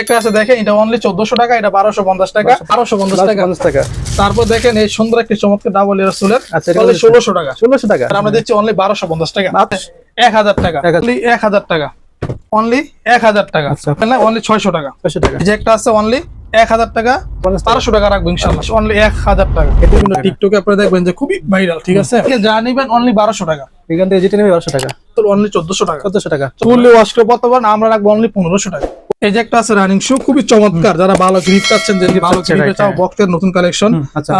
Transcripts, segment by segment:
একটা আছে দেখেন এটা অনলি চোদ্দশো টাকা এটা বারোশো পঞ্চাশ টাকা বারোশো পঞ্চাশ টাকা। পঞ্চাশ টাকা। তারপর দেখেন এই সুন্দর একটি চমৎকার ডাবল এর চুলের আচ্ছা, এটা অনলি কত? ষোলোশো টাকা। ষোলোশো টাকা। আর আমরা দিচ্ছি অনলি বারোশো পঞ্চাশ টাকা। মাত্র? এক হাজার টাকা এক হাজার। অনলি টাকা। অনলি এক হাজার টাকা। আচ্ছা। অনলি ছয়শো টাকা। ছয়শো টাকা। যে একটা আছে অনলি এক হাজার টাকা বারোশো টাকা রাখব ইনশাল্লাহ অনলি এক হাজার টাকা। এটা টাকা। টিকটকে আপনারা দেখবেন যে খুবই ভাইরাল ঠিক আছে? যা নিবেন অনলি বারোশো টাকা। এখান থেকে যেটা নেবে বারোশো টাকা। তো অনলি চোদ্দশো টাকা। চোদ্দশো টাকা। ফুললি ওয়াশ করে পারেন আমরা রাখব অনলি পনেরোশো টাকা। এই যে একটা আছে রানিং শু খুবই চমৎকার। যারা ভালো গ্রিপ চাচ্ছেন যে ভালো গ্রিপে চাও হ্যাঁ। বক্সের নতুন কালেকশন আচ্ছা।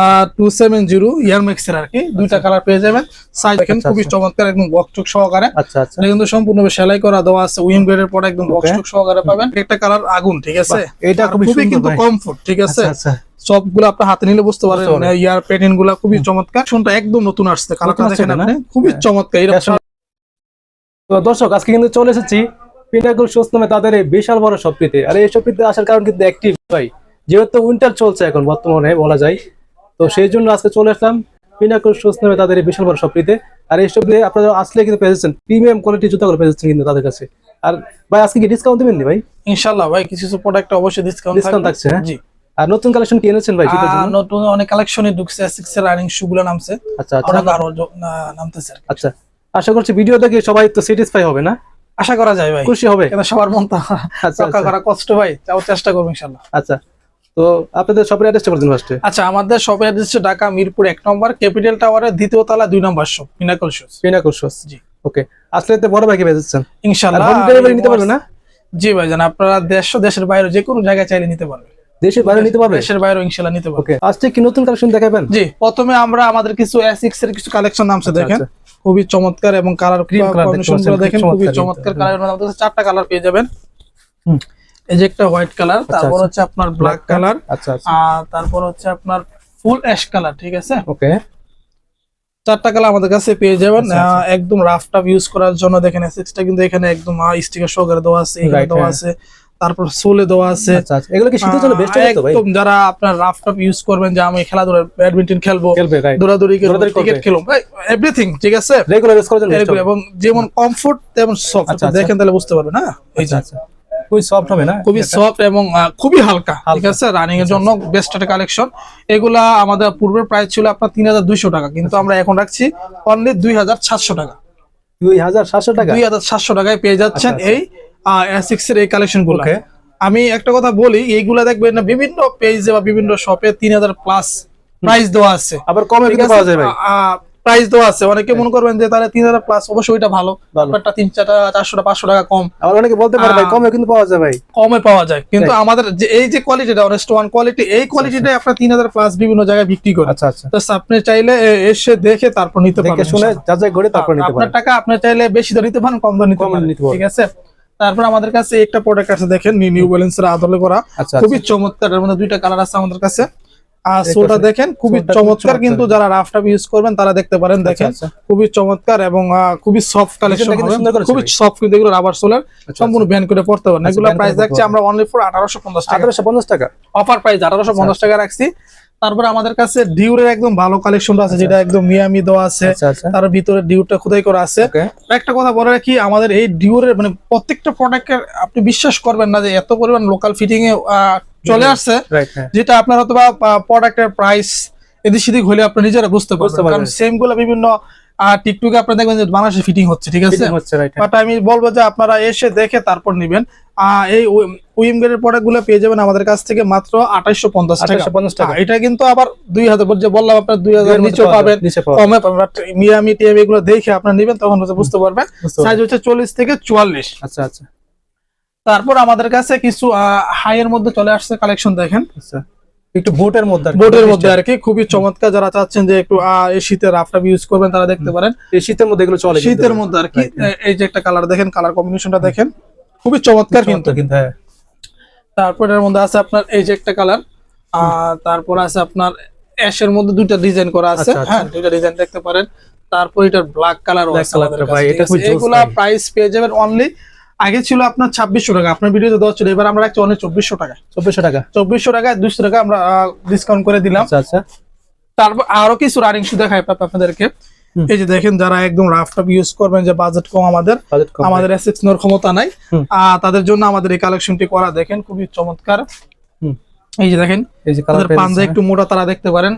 সেভেন জিরো ইয়ার মেক্সের আর কি দুইটা কালার পেয়ে যাবেন। সাইজ দেখেন আচ্ছা, খুবই আচ্ছা। চমৎকার একদম বকচক সহকারে। আচ্ছা আচ্ছা। এটা কিন্তু সম্পূর্ণভাবে সেলাই করা দেওয়া আছে উইম গ্রেডের পরে একদম বকচক সহকারে পাবেন। একটা কালার আগুন ঠিক আছে? এটা খুবই কিন্তু। কমফোর্ট ঠিক আছে? আচ্ছা। আচ্ছা সবগুলো আপনার হাতে নিলে বুঝতে পারেন ইয়ার প্যাটার্নগুলা খুবই চমৎকার। শুনটা একদম নতুন আসছে কালারটা দেখেন? আপনি। খুবই হ্যাঁ। চমৎকার এরকম দর্শক আজকে কিন্তু চলে এসেছি পিনাকল শোস নামে তাদের এই বিশাল বড় শপটিতে আর এই শপটিতে আসার কারণ কিন্তু একটি ভাই। যেহেতু উইন্টার চলছে এখন বর্তমানে বলা যায়। তো সেই জন্য আজকে চলে আসলাম পিনাকল শোস নামে তাদের এই বিশাল বড় শপটিতে আর এই শপটিতে আপনারা আসলে কিন্তু পেয়ে যাচ্ছেন। প্রিমিয়াম কোয়ালিটির জুতাগুলো পেয়ে যাচ্ছেন কিন্তু তাদের কাছে। আর ভাই আজকে কি ডিসকাউন্ট দিবেন ভাই? ইনশাল্লাহ ভাই কিছু কিছু প্রোডাক্ট অবশ্যই ডিসকাউন্ট Discount থাকছে, হ্যাঁ? জি। আর নতুন কালেকশন কি এনেছেন ভাই শীতের জন্য? নতুন অনেক কালেকশনে ঢুকছে সিক্স এর রানিং শু গুলো নামছে। আচ্ছা আচ্ছা। আরও নামতেছে আচ্ছা। আশা করছি ভিডিও দেখে সবাই তো স্যাটিসফাই হবে না? আশা করা যায় ভাই। খুশি হবে। কেন সবার মন তো আচ্ছা, রক্ষা আচ্ছা। করা কষ্ট ভাই তাও চেষ্টা করব ইনশাল্লাহ। আচ্ছা তো আপনাদের শপের অ্যাড্রেসটা বলে দিন ফার্স্টে আচ্ছা আমাদের শপের অ্যাড্রেস হচ্ছে ঢাকা মিরপুর এক নম্বর ক্যাপিটাল টাওয়ারের দ্বিতীয় তলা দুই নম্বর shop pinnacle shoes pinnacle shoes ji. Okay আসলে তো বড় ভাইকে আর ইনশাল্লাহ হোম ডেলিভারি নিতে পারবে না? জি ভাই জান আপনারা দেশ ও দেশের বাইরে যে কোনো জায়গায় চাইলে নিতে পারবে দেশের বাইরে নিতে পারবে? দেশের বাইরে ইনশাল্লাহ নিতে পারবে। আজকে কি নতুন কালেকশন দেখাবেন? জি প্রথমে আমরা আমাদের কিছু এর কিছু কালেকশন নামছে দেখেন। আচ্ছা। খুবই চমৎকার এবং কালার পাচ্ছেন, গুলো দেখেন খুবই চমৎকার কালার আমাদের কাছে চারটা কালার পেয়ে যাবেন। এই যে একটা হোয়াইট কালার তারপর আচ্ছা। হচ্ছে আপনার ব্ল্যাক কালার আচ্ছা আচ্ছা। আর তারপর হচ্ছে আপনার ফুল অ্যাশ কালার ঠিক আছে? ওকে চারটা কালার আমাদের কাছে পেয়ে যাবেন। আচ্ছা, আচ্ছা। একদম রাফ টাফ ইউজ করার জন্য দেখেন এসিক্সটা কিন্তু এখানে একদম স্টিকার সহকারে দেওয়া আছে এখানে দেওয়া হ্যাঁ। আছে। তারপর সোলে দেওয়া আছে। আচ্ছা আচ্ছা। এগুলো কি শীতের জন্য বেস্ট হবে ভাই? একদম যারা আপনার রাফ টাফ ইউজ করবেন যে আমি খেলাধুলা ব্যাডমিন্টন খেলব দৌড়াদৌড়ি দৌড়াদৌড়ি ক্রিকেট করবে। খেলব এভরিথিং ঠিক আছে? রেগুলার ইউজ করার জন্য হবে। এবং যেমন কমফোর্ট তেমন সফট আচ্ছা। দেখেন তাহলে বুঝতে পারবেন হ্যাঁ? এই যে। খুবই সফট হবে না? খুবই সফট এবং খুবই হালকা ঠিক। আছে? রানিং এর জন্য বেস্ট একটা কালেকশন এগুলা আমাদের পূর্বের প্রাইস ছিল আপনার তিন হাজার দুইশো টাকা কিন্তু আমরা এখন রাখছি অনলি দুই হাজার সাতশো টাকা। দুই হাজার সাতশো টাকা? দুই হাজার সাতশো টাকায় পেয়ে যাচ্ছেন এই এই কালেকশনগুলো। Okay. আমি একটা কথা বলি এইগুলা দেখবেন না বিভিন্ন পেজে বা বিভিন্ন শপে তিন হাজার প্লাস প্রাইস দেওয়া আছে। আবার কমে পাওয়া যায় ভাই। প্রাইস দেওয়া আছে। অনেকে মনে করবেন যে তাহলে তিন হাজার প্লাস অবশ্যই ওইটা ভালো। ব্যাপারটা তিন চারটা চারশো পাঁচশো টাকা কম। আবার অনেকে বলতে পারে ভাই কমে কিন্তু পাওয়া যায় ভাই। কমে পাওয়া যায়। কিন্তু আমাদের যে এই যে কোয়ালিটিটা অনেস্ট ওয়ান কোয়ালিটি এই কোয়ালিটিটাই আপনার তিন হাজার প্লাস বিভিন্ন জায়গায় বিক্রি করে আচ্ছা আচ্ছা। তো আপনি চাইলে এসে দেখে তারপর নিতে দেখে শুনে। যাচাই করে তারপর নিতে আপনার টাকা আপনি চাইলে বেশি দাম নিতে পারেন কম পারেন। নিতে পারেন। ঠিক আছে? তারপর আমাদের কাছে একটা প্রোডাক্ট আছে দেখেন নিউ ব্যালেন্স এর আদলে করা। আচ্ছা খুবই চমৎকার এর মধ্যে দুইটা কালার আছে আমাদের কাছে। আর সোটা দেখেন খুবই চমৎকার। কিন্তু যারা রাফটাপ ইউজ করবেন তারা দেখতে পারেন দেখেন। আচ্ছা, খুবই চমৎকার এবং খুবই সফট কালেকশন করেছে খুবই সফট কিন্তু এগুলো রাবার সোলার আচ্ছা, সম্পূর্ণ ব্যান করে পড়তে পারেন। আচ্ছা, এগুলো প্রাইস রাখছি আমরা অনলি ফর আঠারোশো পঞ্চাশ টাকা। আঠারোশো পঞ্চাশ টাকা? অফার প্রাইস আঠারোশো পঞ্চাশ টাকা রাখছি। তারপরে আমাদের কাছে ডিউরের একদম ভালো কালেকশনটা আছে যেটা একদম মিয়ামি দেওয়া আছে। আচ্ছা আচ্ছা। তার ভিতরে ডিউটা খোদাই করা আছে। একটা কথা বলে রাখি আমাদের এই ডিউরের মানে প্রত্যেকটা প্রোডাক্টের আপনি বিশ্বাস করবেন না যে এত পরিমাণ লোকাল ফিটিং এ চলে আসছে হ্যাঁ। যেটা আপনার অথবা প্রোডাক্টের প্রাইস এদিক সেদিক হলে আপনি নিজেরা বুঝতে পারবেন। কারণ সেমগুলো বিভিন্ন টিকটকে আপনি দেখবেন যে বাংলাদেশে ফিটিং হচ্ছে ঠিক আছে? বাট আমি বলব যে আপনারা এসে দেখে তারপর নিবেন। আহ, এই উইমগের প্রোডাক্টগুলো পেয়ে যাবেন আমাদের কাছ থেকে মাত্র আঠাইশো পঞ্চাশ টাকা। হ্যাঁ, এটা কিন্তু আবার দুই হাজার যে বললাম আপনার দুই হাজার নিচেও পাবেন। কমে পাবেন মিয়ামি টিএম এগুলো দেখে আপনার নিবেন তখন হচ্ছে বুঝতে পারবেন। সাইজ হচ্ছে চল্লিশ থেকে চুয়াল্লিশ। আচ্ছা আচ্ছা। তারপর আমাদের কাছে কিছু হাই এর মধ্যে চলে আসছে কালেকশন দেখেন। আচ্ছা। একটু বোটের মধ্যে বৈশিষ্ট্য। মধ্যে আর কি। খুবই চমৎকার যারা চাচ্ছেন যে একটু এই শীতে রাফটাপ ইউজ করবেন তারা দেখতে পারেন। এই শীতের মধ্যে এগুলো চলে শীতের মধ্যে আর কি। এই যে একটা কালার দেখেন কালার কম্বিনেশনটা দেখেন। খুবই চমৎকার কিন্তু। কিন্তু হ্যাঁ। তারপর এর মধ্যে আছে আপনার এই যে একটা কালার আর তারপর আছে আপনার অ্যাশের মধ্যে দুইটা ডিজাইন করা আছে। আচ্ছা, আচ্ছা। হ্যাঁ দুইটা ডিজাইন দেখতে পারেন। তারপর এটার ব্ল্যাক কালার Black আছে আমাদের ভাই, এটা খুব জোস এগুলা প্রাইস পেয়ে যাবেন অনলি আগে ছিল আপনার ছাব্বিশশো টাকা আপনার ভিডিওতে দেওয়া ছিল এবার আমরা রাখছি অনলি চব্বিশশো টাকা। চব্বিশশো টাকা? চব্বিশশো টাকায় দুশো টাকা আমরা ডিসকাউন্ট করে দিলাম। আচ্ছা আচ্ছা। তারপর আরও কিছু রানিং শু দেখাই আপনাদেরকে। এই যে দেখেন যারা একদম রাফটাপ ইউজ করবেন যে বাজেট কম আমাদের আমাদের এসএক্স নেওয়ার ক্ষমতা নাই। আহ, তাদের জন্য আমাদের এই কালেকশনটি করা দেখেন খুবই চমৎকার। এই যে দেখেন এই যে কালার পাঞ্জা একটু মোটা তারা দেখতে পারেন।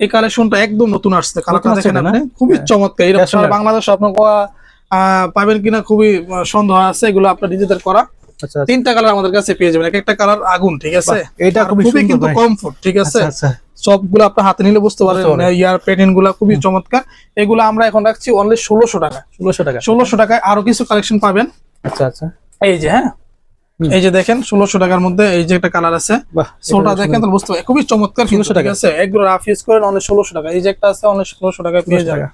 এই কালেকশনটা একদম নতুন আসছে কালারটা দেখেন না? আপনি? খুবই হ্যাঁ। চমৎকার। এরকম। বাংলাদেশ আপনার পাবেন কিনা খুবই সন্দেহ আছে এগুলো আপনার নিজেদের করা। আচ্ছা আচ্ছা। তিনটা কালার আমাদের কাছে পেয়ে যাবেন এক একটা কালার আগুন ঠিক আছে? এটা খুবই খুবই কিন্তু কমফোর্ট ঠিক আছে? আচ্ছা। সবগুলো আপনার হাতে নিলে বুঝতে পারবেন। ইয়ার প্যাটার্নগুলা খুবই চমৎকার। এগুলো আমরা এখন রাখছি অনলি ষোলোশো টাকা। ষোলোশো টাকা। ষোলোশো টাকায় আরও কিছু কালেকশন পাবেন। আচ্ছা আচ্ছা। এই যে হ্যাঁ? এই যে দেখেন ষোলোশো টাকার মধ্যে এই যে একটা কালার আছে। সোলটা দেখেন তাহলে বুঝতে পারবেন। খুবই চমৎকার 1600 ঠিক আছে? এগুলো রাফ ইউজ করেন অনেক ষোলোশো টাকা। এই যে একটা আছে অনেক ষোলোশো টাকায় পেয়ে যাবে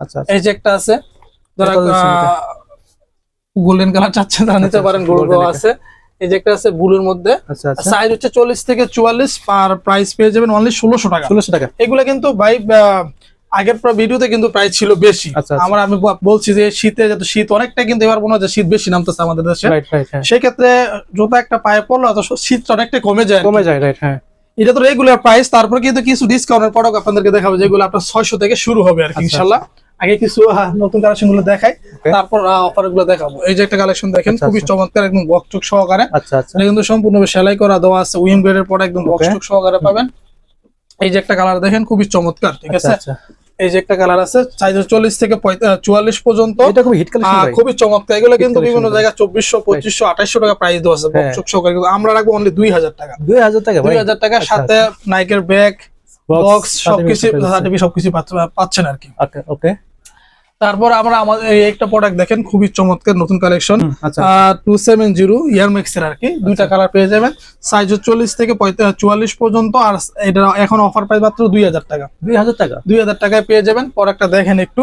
আচ্ছা আচ্ছা। এই যে একটা আছে যারা গোল্ডেন কালার চাচ্ছেন তারা নিতে আচ্ছা, পারেন আচ্ছা, গোল্ড আছে। এই যে একটা আছে ব্লুর মধ্যে। আচ্ছা আচ্ছা। সাইজ হচ্ছে চল্লিশ থেকে চুয়াল্লিশ পার প্রাইস পেয়ে যাবেন অনলি ষোলোশো টাকা। ষোলোশো টাকা। এগুলো কিন্তু ভাই আগের ভিডিওতে কিন্তু প্রাইস ছিল বেশি। আচ্ছা, আচ্ছা। আমরা আমি বলছি যে শীতে যত শীত অনেকটা কিন্তু এবার মনে হচ্ছে শীত বেশি নামতেছে আমাদের দেশে। হ্যাঁ। সেক্ষেত্রে জুতা একটা পায়ে পড়ল অত শীতটা অনেকটা কমে যায় কমে যায় রাইট হ্যাঁ। এটা তো রেগুলার প্রাইস তারপর কিন্তু কিছু ডিসকাউন্টের প্রোডাক্ট আপনাদেরকে দেখাবো যেগুলো আপনার ছয়শো থেকে শুরু হবে আর কি আচ্ছা, ইনশাল্লাহ। আগে কিছু নতুন কালেকশনগুলো দেখাই. তারপর অফারগুলো দেখাবো। এই যে একটা কালেকশন দেখেন আচ্ছা, খুবই আচ্ছা। চমৎকার একদম বকচক সহকারে। আচ্ছা আচ্ছা। কিন্তু সম্পূর্ণভাবে সেলাই করা দেওয়া আছে উইম গ্রেডের পরে একদম. বক্সটক সহকারে পাবেন। এই যে একটা কালার দেখেন খুবই চমৎকার ঠিক আছে? এই যে একটা কালার আছে সাইজ চল্লিশ থেকে চুয়াল্লিশ পর্যন্ত। এটা খুব হিট কালেকশন খুবই চমৎকার এগুলো কিন্তু বিভিন্ন জায়গায় চব্বিশশো পঁচিশশো আঠাইশশো টাকা প্রাইস দেওয়া আছে। বক্সটক সহকারে। কিন্তু আমরা রাখব অনলি দুই হাজার টাকা। দুই হাজার টাকা দুই হাজার টাকার সাথে নাইকের ব্যাগ বক্স সবকিছু সবকিছু পাচ্ছ- পাচ্ছেন আর কি। ওকে তারপর আমরা আমাদের এই একটা প্রোডাক্ট দেখেন খুবই চমৎকার নতুন কালেকশন আচ্ছা। টু সেভেন জিরো ইয়ার এর আর কি দুইটা কালার পেয়ে যাবেন। সাইজ চল্লিশ থেকে পঁয়তাল্লিশ চুয়াল্লিশ পর্যন্ত আর এটা এখন অফার পাই মাত্র দুই হাজার টাকা। দুই হাজার টাকা? দুই হাজার টাকায় পেয়ে যাবেন। প্রোডাক্টটা দেখেন একটু।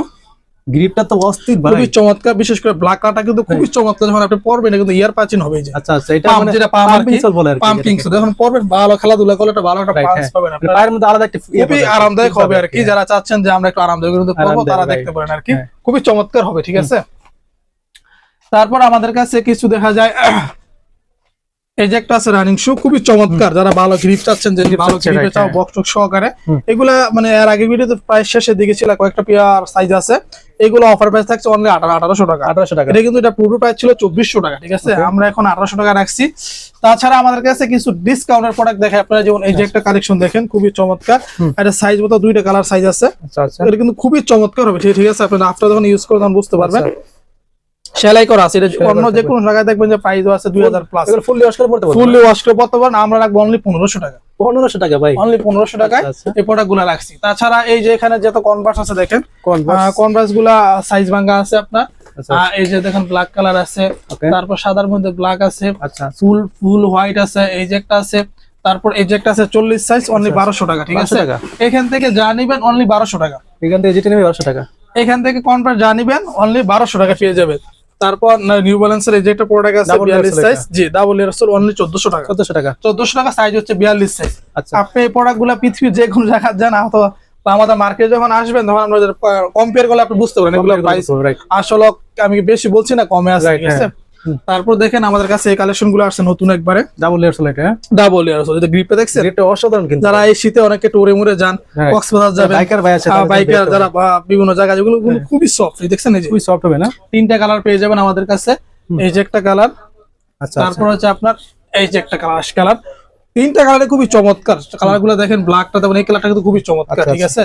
গ্রিপটা তো অস্থির ভাই। খুবই চমৎকার বিশেষ করে ব্ল্যাক কালারটা কিন্তু খুবই চমৎকার যখন আপনি পরবেন কিন্তু ইয়ার প্রাচীন হবে যে। আচ্ছা আচ্ছা এটা মানে যেটা আর কি, বলে আর কি পাম্পিং যেটাকে। যখন পরবেন ভালো খেলাধুলা করলে একটা ভালো একটা পাঞ্চ হ্যাঁ। পাবেন আপনারা। পায়ের মধ্যে আলাদা একটা ইয়ে খুবই আরামদায়ক হবে আর কি যারা চাচ্ছেন যে আমরা একটু আরামদায়ক কিন্তু পরবো তারা দেখতে পারেন আর কি। হ্যাঁ। খুবই চমৎকার হবে ঠিক আছে? তারপর আমাদের কাছে কিছু দেখা যায় এই যে একটা আছে রানিং শু খুবই চমৎকার। যারা ভালো গ্রিপ চাচ্ছেন যে ভালো গ্রিপে চাও হ্যাঁ। বক্স সহকারে। এগুলা মানে এর আগে ভিডিওতে প্রায় শেষের দিকে ছিল কয়েকটা পেয়ার সাইজ আছে। এগুলো অফার প্রাইস থাকছে অনলি আঠারো আঠারোশো টাকা। আঠারোশো টাকা। এটা কিন্তু এটা পূর্ব প্রাইস ছিল চব্বিশশো টাকা ঠিক আছে? আমরা এখন আঠারোশো টাকা রাখছি। তাছাড়া আমাদের কাছে কিছু ডিসকাউন্টের প্রোডাক্ট দেখে আপনারা যেমন এই যে একটা কালেকশন দেখেন খুবই চমৎকার। এটা সাইজ মতো দুইটা কালার সাইজ আছে। আচ্ছা আচ্ছা। এটা কিন্তু খুবই চমৎকার হবে ঠিক আছে? আপনারা আফটার যখন ইউজ করে তখন বুঝতে পারবেন। আচ্ছা। সেলাই করা আছে। এটা অন্য যে কোনো জায়গায় দেখবেন যে প্রাইস আছে দুই হাজার প্লাস ফুললি ওয়াশ করে পড়তে ফুললি ওয়াশ করে পড়তে পারেন আমরা রাখব অনলি পনেরোশো টাকা। পনেরোশো টাকা ভাই। অনলি পনেরোশো টাকায় আচ্ছা, আচ্ছা। এই প্রোডাক্টগুলা রাখছি। তাছাড়া এই যে এখানে যত কনভার্স আছে দেখেন কনভার্সগুলা সাইজ ভাঙ্গা আছে আপনার। আচ্ছা, এই যে দেখেন ব্ল্যাক কালার আছে তারপর সাদার মধ্যে ব্ল্যাক আছে ফুল ফুল হোয়াইট আছে এই যে একটা আছে তারপর এই যে একটা আছে চল্লিশ সাইজ অনলি বারোশো টাকা ঠিক আছে? এখান থেকে যা নিবেন অনলি বারোশো টাকা। এখান থেকে যেটা বারোশো টাকা। এখান থেকে যা নিবেন অনলি বারোশো টাকা পেয়ে যাবেন। তারপর নিউ ব্যালেন্সের এই যে একটা প্রোডাক্ট আছে Double বিয়াল্লিশ layer সাইজ জি ডাবল ইয়ার অনলি চোদ্দশো টাকা। চোদ্দশো টাকা। চোদ্দশো টাকা সাইজ হচ্ছে বিয়াল্লিশ সাইজ আচ্ছা। আপনি এই প্রোডাক্টগুলা পৃথিবীর যে কোনো জায়গায় যান অথবা আমাদের মার্কেটে যখন আসবেন তখন আমরা কম্পেয়ার করলে আপনি বুঝতে পারেন এগুলো প্রাইস আসলে আমি বেশি বলছি না কমে আছে ঠিক আছে? হ্যাঁ। তারপর দেখেন আমাদের কাছে এই কালেকশনগুলো আসছে নতুন একবারে। ডাবল লেয়ার সোলাইট হ্যাঁ? ডাবল ইয়ার যদি গ্রিপে দেখছেন? এটা অসাধারণ কিন্তু। যারা এই শীতে অনেকে টোরে মুরে যান Right. কক্সবাজার যাবেন বাইকার ভাই আছে বাইকার যারা বা বিভিন্ন জায়গায় যেগুলো খুবই সফট দেখছেন এই যে। খুবই সফট হবে না? তিনটা কালার পেয়ে যাবেন আমাদের কাছে। এই যে একটা কালার আচ্ছা তারপর হচ্ছে আপনার এই যে একটা কালার আশ কালার তিনটা কালারে খুবই চমৎকার। কালারগুলো দেখেন ব্ল্যাকটা দেখেন এই কালারটা কিন্তু খুবই চমৎকার আচ্ছা, ঠিক আছে?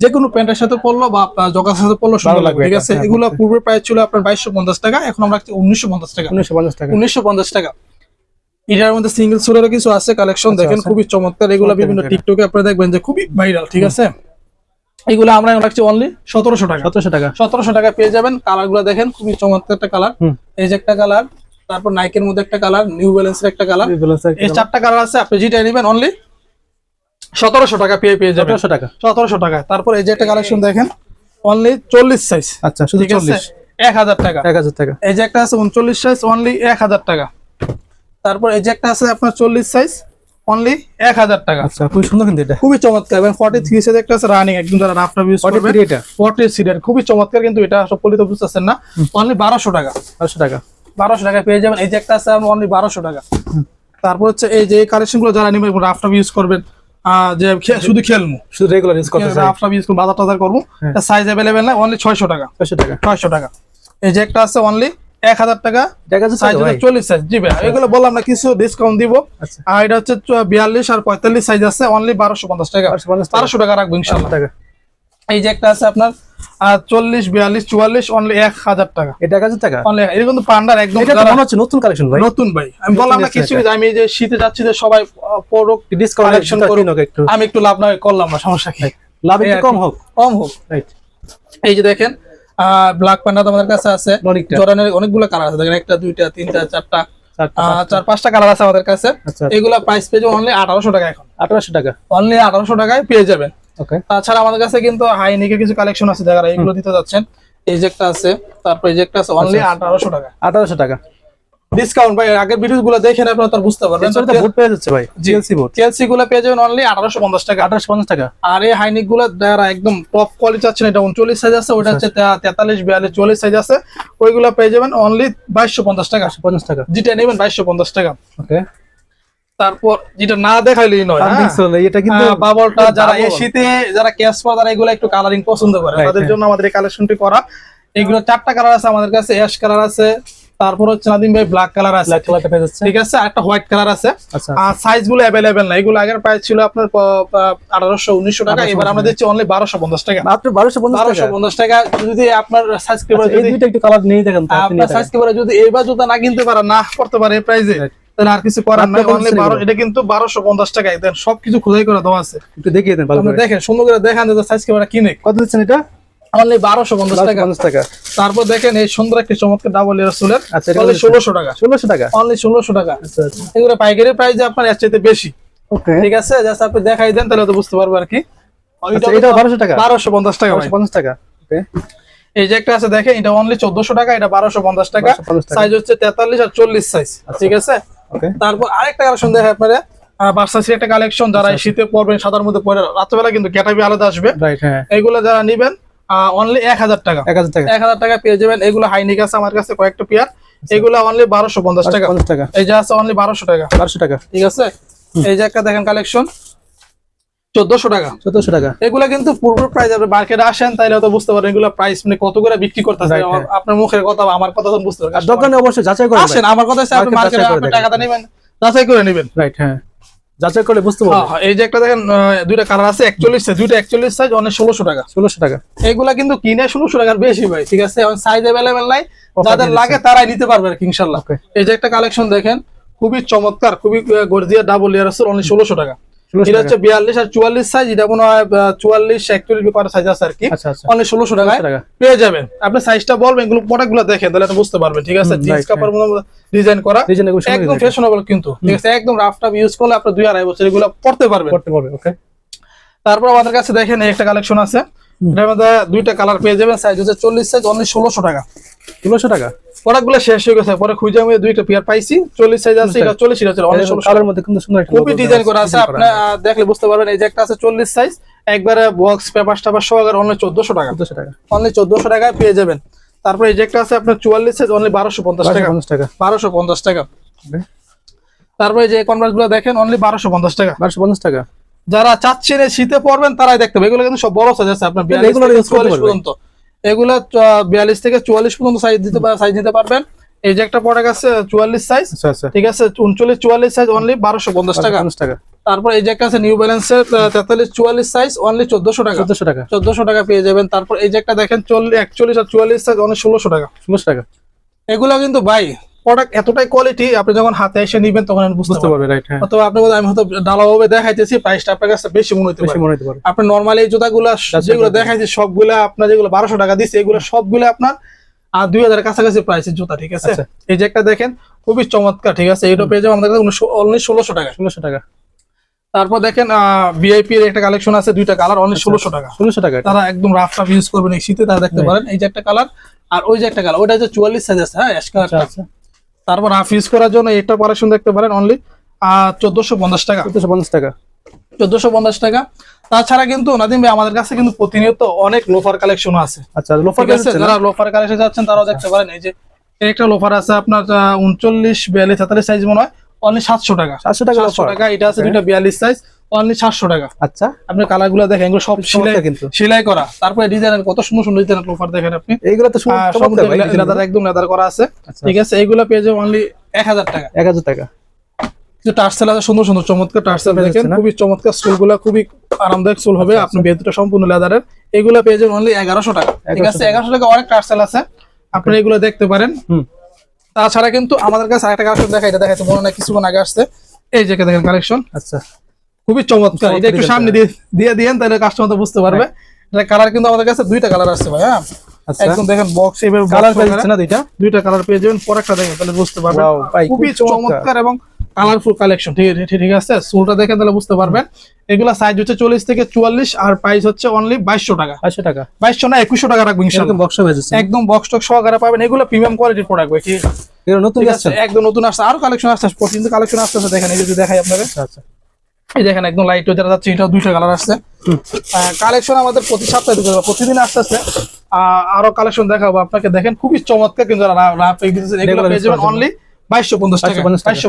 যে কোনো প্যান্টের সাথে পড়ল বা জগার সাথে পড়ল সুন্দর লাগবে ঠিক আছে? হ্যাঁ, এগুলো পূর্বে প্রাইস ছিল আপনার বাইশশো পঞ্চাশ টাকা এখন আমরা রাখছি উনিশশো পঞ্চাশ টাকা। উনিশশো পঞ্চাশ টাকা। উনিশশো পঞ্চাশ টাকা। এটার মধ্যে সিঙ্গেল সোলেরও কিছু আছে কালেকশন আচ্ছা, দেখেন আচ্ছা। খুবই চমৎকার। এগুলো বিভিন্ন টিকটকে আপনারা দেখবেন যে খুবই ভাইরাল ঠিক আছে? এগুলো আমরা রাখছি অনলি সতেরোশো টাকা। সতেরোশো টাকা। সতেরোশো টাকা পেয়ে যাবেন। কালারগুলো দেখেন খুবই চমৎকার একটা কালার। এই যে একটা কালার তারপর নাইকের মধ্যে একটা কালার নিউ ব্যালেন্সের একটা কালার। এই চারটা কালার আছে আপনি যেটা নেবেন অনলি সতেরোশো টাকা পেয়ে পেয়ে যাবেন। সতেরোশো টাকা। সতেরোশো টাকা। তারপর এই যে একটা কালেকশন দেখেন অনলি চল্লিশ সাইজ আচ্ছা শুধু চল্লিশ। এক হাজার টাকা। এক হাজার টাকা। এই যে একটা আছে উনচল্লিশ সাইজ অনলি এক হাজার টাকা। তারপর এই যে একটা আছে আপনার চল্লিশ সাইজ অনলি এক হাজার টাকা। আচ্ছা খুবই সুন্দর কিন্তু এটা। খুবই চমৎকার। এবং ফর্টি থ্রি সাইজ একটা আছে রানিং একদম যারা রাফটা ইউজ করবে এটা। ফর্টি সিটের খুবই চমৎকার কিন্তু এটা সব পলিত বুঝতেছেন না। অনলি বারোশো টাকা। বারোশো টাকা। বারোশো টাকা পেয়ে যাবেন। এই যে একটা আছে অনলি বারোশো টাকা। তারপর হচ্ছে এই যে কালেকশনগুলো যারা নেবেন রাফটা ইউজ করবেন যে শুধু খেলমু। শুধু রেগুলার ইউজ করতে চাই। আফটার ইউজ করব বাজার টাজার করব। হ্যাঁ। সাইজ অ্যাভেলেবেল না অনলি ছয়শো টাকা। ছয়শো টাকা। ছয়শো টাকা। এই যে একটা আছে অনলি এক হাজার টাকা। দেখা যাচ্ছে সাইজ তো ভাই? চল্লিশ সাইজ জি ভাই। এগুলো বললাম না কিছু ডিসকাউন্ট দিব। আচ্ছা। আর এটা হচ্ছে চ- বিয়াল্লিশ আর পঁয়তাল্লিশ সাইজ আছে অনলি বারোশো পঞ্চাশ টাকা। 1250 টাকা। রাখব ইনশাল্লাহ। টাকা। এই যে একটা আছে আপনার চল্লিশ বিয়াল্লিশ চুয়াল্লিশ অনলি এক হাজার টাকা। এটা এক হাজার টাকা? অনলি এটা কিন্তু পান্ডার একদম এটা তো যারা মনে হচ্ছে নতুন কালেকশন ভাই। নতুন ভাই। আমি বললাম না কিছু আমি এই যে শীতে যাচ্ছি যে সবাই পড়ুক ডিসকাউন্ট করুন। একটু আমি একটু লাভ না করলাম না সমস্যা কি? লাভ একটু কম হোক। কম হোক। রাইট এই যে দেখেন ব্ল্যাক পান্ডা কাছে আছে। অনেকগুলো কালার আছে। দেখেন একটা দুইটা তিনটা চারটা। চার পাঁচটা কালার আছে আমাদের কাছে। আচ্ছা এগুলা প্রাইস পেয়ে যাবে অনলি আঠারোশো টাকা এখন। আঠারোশো টাকা। অনলি আঠারোশো টাকায় পেয়ে যাবেন। ওকে তাছাড়া আমাদের কাছে কিন্তু হাই নিকের কিছু কালেকশন আছে যারা এগুলো দিতে যাচ্ছেন। এই যে একটা আছে তারপর এই যে একটা আছে অনলি আচ্ছা। আঠারোশো টাকা। আঠারোশো টাকা। ডিসকাউন্ট ভাই আগের ভিডিও গুলো দেখেন আপনারা তার বুঝতে পারবেন বুট পেয়ে যাচ্ছে ভাই জিএলসি বুট কেএলসি গুলো পেয়ে যাবেন অনলি আঠারোশো পঞ্চাশ টাকা। আঠারোশো পঞ্চাশ টাকা। আর এই হাইনিকগুলো যারা একদম টপ কোয়ালিটি চাচ্ছেন এটা উনচল্লিশ সাইজ আছে ওটা হচ্ছে তে- তেতাল্লিশ বিয়াল্লিশ চল্লিশ সাইজ আছে ওইগুলো পেয়ে যাবেন অনলি বাইশশো পঞ্চাশ টাকা। আটশো পঞ্চাশ টাকা। যেটা নেবেন বাইশশো পঞ্চাশ টাকা। ওকে তারপর যেটা না দেখাইলেই নয় হ্যাঁ? এটা কিন্তু বাবলটা যারা শীতে যারা ক্যাশ পাওয়া তারা এগুলো একটু কালারিং পছন্দ করে। তাদের হ্যাঁ। জন্য আমাদের এই কালেকশনটি করা। এগুলো চারটা কালার আছে আমাদের কাছে অ্যাশ কালার আছে তারপর হচ্ছে নাদিম ভাই ব্ল্যাক কালার আছে। ব্ল্যাক কালারটা পেয়ে যাচ্ছে। ঠিক আছে একটা হোয়াইট কালার আছে। আচ্ছা। আর সাইজগুলো অ্যাভেলেবেল না এগুলো আগের প্রাইস ছিল আপনার আঠারোশো উনিশশো টাকা। এবার আমরা দিচ্ছি অনলি বারোশো পঞ্চাশ টাকা। মাত্র বারোশো পঞ্চাশ বারোশো টাকা পঞ্চাশ টাকা। যদি আপনার সাইজ কেবল আচ্ছা, এই যদি দুইটা একটু কালার নিয়ে দেখেন আপনি আপনার সাইজ। যদি এইবার জুতা না কিনতে পারেন না করতে পারে এই প্রাইসে. তাহলে আর কিছু করার নাই অনলি পছন্দ বারো এগুলো। এটা কিন্তু বারোশো পঞ্চাশ টাকা দেন সবকিছু খোদাই করে দেওয়া আছে। একটু দেখিয়ে দেন ভালো করে। দেখেন সুন্দর করে দেখান যে সাইজ কিনে। কত দিচ্ছেন এটা? অনলি বারোশো পঞ্চাশ বারোশো টাকা পঞ্চাশ টাকা। তারপর দেখেন এই সুন্দর একটি চমৎকার ডাবল চুলের। আচ্ছা এটা অনলি কত ষোলোশো টাকা। ষোলোশো টাকা? অনলি ষোলোশো টাকা। আচ্ছা আচ্ছা। এগুলো পাইকারি প্রাইস আপনার এর চাইতে বেশি। ওকে। ঠিক আছে? জাস্ট আপনি দেখাই দেন তাহলে তো বুঝতে পারব আর কি। আচ্ছা এটা বারোশো টাকা? বারোশো পঞ্চাশ টাকা ভাই। বারোশো পঞ্চাশ টাকা। ওকে। এই যে একটা আছে দেখেন এটা অনলি চোদ্দশো টাকা এটা বারোশো পঞ্চাশ টাকা। 1250 টাকা। সাইজ হচ্ছে তেতাল্লিশ আর চল্লিশ সাইজ ঠিক আছে? তারপর আরেকটা কালেকশন দেখে আপনারা। বার্সাসি একটা কালেকশন যারা শীতে পরবেন সাদার মধ্যে পরে রাত্রেবেলা কিন্তু ক্যাটাবি আলাদা আসবে। হ্যাঁ। এগুলো যারা নিবেন অনলি এক হাজার টাকা। এক হাজার টাকা। এক হাজার টাকা পেয়ে যাবেন। এগুলো হাইনিক আছে আমার কাছে কয়েকটা পেয়ার এগুলো অনলি বারোশো পঞ্চাশ টাকা। পঞ্চাশ টাকা। এই যে আছে অনলি বারোশো টাকা। বারোশো টাকা। ঠিক আছে? এই যে একটা দেখেন কালেকশন চোদ্দশো টাকা। চোদ্দশো টাকা। এগুলা কিন্তু পূর্ব প্রাইস আপনি মার্কেটে আসেন তাইলে হয়তো বুঝতে পারেন এগুলো প্রাইস মানে কত করে বিক্রি করতেছে। আপনার মুখের কথা আমার কথা বুঝতে দোকানে অবশ্যই যাচাই করে আসেন আমার কথা হচ্ছে আপনি মার্কেটে যাচাই করে আপনি টাকাটা নেবেন যাচাই করে নেবেন। রাইট হ্যাঁ। যাচাই করলে বুঝতে হ্যাঁ, পারবে হ্যাঁ, এই যে একটা দেখেন দুইটা কালার আছে একচল্লিশ সাইজ দুইটা একচল্লিশ সাইজ অনেক ষোলোশো টাকা। ষোলোশো টাকা। এগুলা কিন্তু কিনে ষোলোশো টাকার বেশি ভাই ঠিক আছে? সাইজ অ্যাভেলেবেল নাই যাদের লাগে তারাই নিতে পারবে আর কি ইনশাল্লাহ। এই যে একটা কালেকশন দেখেন খুবই চমৎকার খুবই গর্জিয়া ডাবল ইয়ার আছে অনলি ষোলোশো টাকা। এটা হচ্ছে বিয়াল্লিশ আর চুয়াল্লিশ সাইজ এটা মনে হয় চুয়াল্লিশ একচল্লিশ সাইজ আছে আর কি। আচ্ছা আচ্ছা। ষোলোশো টাকায় পেয়ে যাবেন। আপনি সাইজটা বলবেন এগুলো প্রোডাক্টগুলো দেখেন তাহলে বুঝতে পারবেন ঠিক আছে? জিন্স কাপড় ডিজাইন করা একদম ফ্যাশনেবল কিন্তু ঠিক আছে? একদম রাফ টাফ ইউজ করলে আপনি দুই আড়াই বছর এগুলো পড়তে পারবেন। ওকে তারপর আমাদের কাছে দেখেন একটা কালেকশন আছে। এটার মধ্যে দুইটা কালার পেয়ে যাবেন সাইজ হচ্ছে চল্লিশ সাইজ অনলি ষোলোশো টাকা। ষোলোশো টাকা? প্রোডাক্টগুলো শেষ হয়ে গেছে পরে খুঁজে আমি দুইটা পেয়ার পাইছি চল্লিশ সাইজ আছে এটা চল্লিশ ষোলোশো কালার মধ্যে কিন্তু সুন্দর খুবই ডিজাইন করা আছে। আপনি দেখলে বুঝতে পারবেন এই যে একটা আছে চল্লিশ সাইজ একবারে বক্স পেপার টাপার অনলি চোদ্দশো টাকা। চোদ্দশো টাকা। অনলি চোদ্দশো টাকায় পেয়ে যাবেন। তারপর এই যে একটা আছে আপনার চুয়াল্লিশ সাইজ অনলি বারোশো পঞ্চাশ টাকা। পঞ্চাশ টাকা। বারোশো পঞ্চাশ টাকা। তারপরে যে কনভার্সগুলো দেখেন অনলি বারোশো পঞ্চাশ টাকা। বারোশো পঞ্চাশ টাকা। যারা চাচ্ছেন শীতে পড়বেন তারাই দেখতে হবে এগুলো কিন্তু সব বড় সাইজ আছে আপনার পর্যন্ত। এগুলো বিয়াল্লিশ থেকে চুয়াল্লিশ পর্যন্ত সাইজ দিতে সাইজ নিতে পারবেন। এই যে একটা প্রোডাক্ট আছে চুয়াল্লিশ সাইজ আচ্ছা আচ্ছা। ঠিক আছে? উনচল্লিশ চুয়াল্লিশ সাইজ অনলি বারোশো পঞ্চাশ টাকা। টাকা। তারপর এই যে একটা আছে নিউ ব্যালেন্সের তেতাল্লিশ চুয়াল্লিশ সাইজ অনলি চোদ্দশো টাকা। চোদ্দশো টাকা। চোদ্দশো টাকা পেয়ে যাবেন। তারপর এই যে একটা দেখেন চল্লিশ একচল্লিশ আর চুয়াল্লিশ সাইজ অনেক ষোলোশো টাকা। ষোলোশো টাকা। এগুলো কিন্তু ভাই প্রোডাক্ট এতটাই কোয়ালিটি আপনি যখন হাতে এসে নিবেন তখন বুঝতে পারবেন। রাইট হ্যাঁ। অথবা আপনি আমি হয়তো ডালাভাবে দেখাইতেছি প্রাইসটা আপনার কাছে বেশি মনে হতে পারে। মনে হতে পারে। আপনি নর্মালি জুতাগুলা যেগুলো দেখাইছি সবগুলা আপনার যেগুলো বারোশো টাকা দিচ্ছে এগুলো সবগুলো আপনার আর দুই হাজার কাছাকাছি প্রাইসের জুতা ঠিক আছে? আচ্ছা। এই যে একটা দেখেন খুবই চমৎকার ঠিক আছে? এটা পেয়ে যাব আমাদের কাছে অনলি ষোলোশো টাকা। ষোলোশো টাকা। তারপর দেখেন ভিআইপি এর একটা কালেকশন আছে দুইটা কালার অনলি ষোলোশো টাকা। ষোলোশো টাকা তারা একদম রাফ টাফ ইউজ করবেন এই শীতে তারা দেখতে পারেন। এই যে একটা কালার আর ওই যে একটা কালার ওইটা হচ্ছে চুয়াল্লিশ সাইজ আছে হ্যাঁ অ্যাশ আচ্ছা কালারটা আচ্ছা। তারপর হাফ ইউজ করার জন্য এটা কালেকশন দেখতে পারেন অনলি চোদ্দশো পঞ্চাশ টাকা। চোদ্দশো পঞ্চাশ টাকা। চোদ্দশো পঞ্চাশ টাকা। তাছাড়া কিন্তু নাদিম ভাই আমাদের কাছে কিন্তু প্রতিনিয়ত অনেক লোফার কালেকশন আছে। আচ্ছা লোফার কালেকশন যারা লোফার কালেকশন যাচ্ছেন তারাও দেখতে পারেন। এই যে একটা লোফার আছে আপনার উনচল্লিশ বিয়াল্লিশ সাতাল্লিশ সাইজ মনে হয়। অনলি সাতশো টাকা। সাতশো টাকা সাতশো টাকা এটা আছে দুটা দুইটা বিয়াল্লিশ সাইজ অনলি সাতশো টাকা। আচ্ছা। আপনি কালারগুলো দেখেন এগুলো সব সেলাই কিন্তু। সেলাই করা। তারপরে ডিজাইনের কত সুন্দর সুন্দর ডিজাইনের লোফার দেখেন আপনি। এইগুলো তো ভাই সম্পূর্ণ একদম লেদার করা আছে। আচ্ছা। ঠিক আছে এইগুলো পেয়ে যাবে অনলি এক হাজার টাকা। এক হাজার টাকা। কিছু টার্সেল আছে সুন্দর সুন্দর চমৎকার টার্সেল দেখেন। খুবই চমৎকার চুলগুলা খুবই আরামদায়ক চুল হবে। আচ্ছা, আপনি ভেতরটা সম্পূর্ণ লেদারের এগুলো পেয়ে যাবেন অনলি এগারোশো টাকা। ঠিক আছে এগারোশো টাকা অনেক টার্সেল আছে। আপনি এগুলো দেখতে পারেন। তাছাড়া কিন্তু আমাদের কাছে আরেকটা কালেকশন দেখা এটা দেখাইতে মনে হয় কিছুক্ষণ আগে আসছে। এই যে দেখেন কালেকশন আচ্ছা। খুবই চমৎকার। এটা একটু সামনে দিয়ে দিয়ে দিয়েন তাহলে কাস্টমার তো বুঝতে পারবে। এটা কালার কিন্তু আমাদের কাছে দুইটা কালার আসছে ভাই হ্যাঁ? আচ্ছা। একদম দেখেন বক্স কালার পেয়ে যাচ্ছে না দুইটা? দুইটা কালার পেয়ে যাবেন পরেরটা দেখেন তাহলে বুঝতে পারবেন। খুবই চমৎকার। এবং কালারফুল কালেকশন ঠিক আছে ঠিক আছে? চুলটা দেখেন তাহলে বুঝতে পারবেন। এগুলা সাইজ হচ্ছে চল্লিশ থেকে চুয়াল্লিশ আর প্রাইস হচ্ছে অনলি বাইশশো টাকা। আটশো টাকা। বাইশশো না একুশশো টাকা রাখব ইনশাল্লাহ এরকম বক্স একদম বক্স টক সহকারে পাবেন। এগুলো প্রিমিয়াম কোয়ালিটির প্রোডাক্ট ঠিক? আছে নতুন আসছে আছে? একদম নতুন আসছে। আরও কালেকশন আসছে কিন্তু কালেকশন আসতে আসতে দেখেন এই যদি দেখাই আপনাদের। আচ্ছা আচ্ছা। এই দেখেন একদম লাইট যারা যাচ্ছে এটাও দুইটা কালার আসছে। কালেকশন আমাদের প্রতি সপ্তাহে দুটো প্রতিদিন আসতেছে। আরও কালেকশন দেখাবো আপনাকে। দেখেন খুবই চমৎকার কিন্তু অনলি বাইশশো পঞ্চাশ টাকা। 2250 টাকা। বাইশশো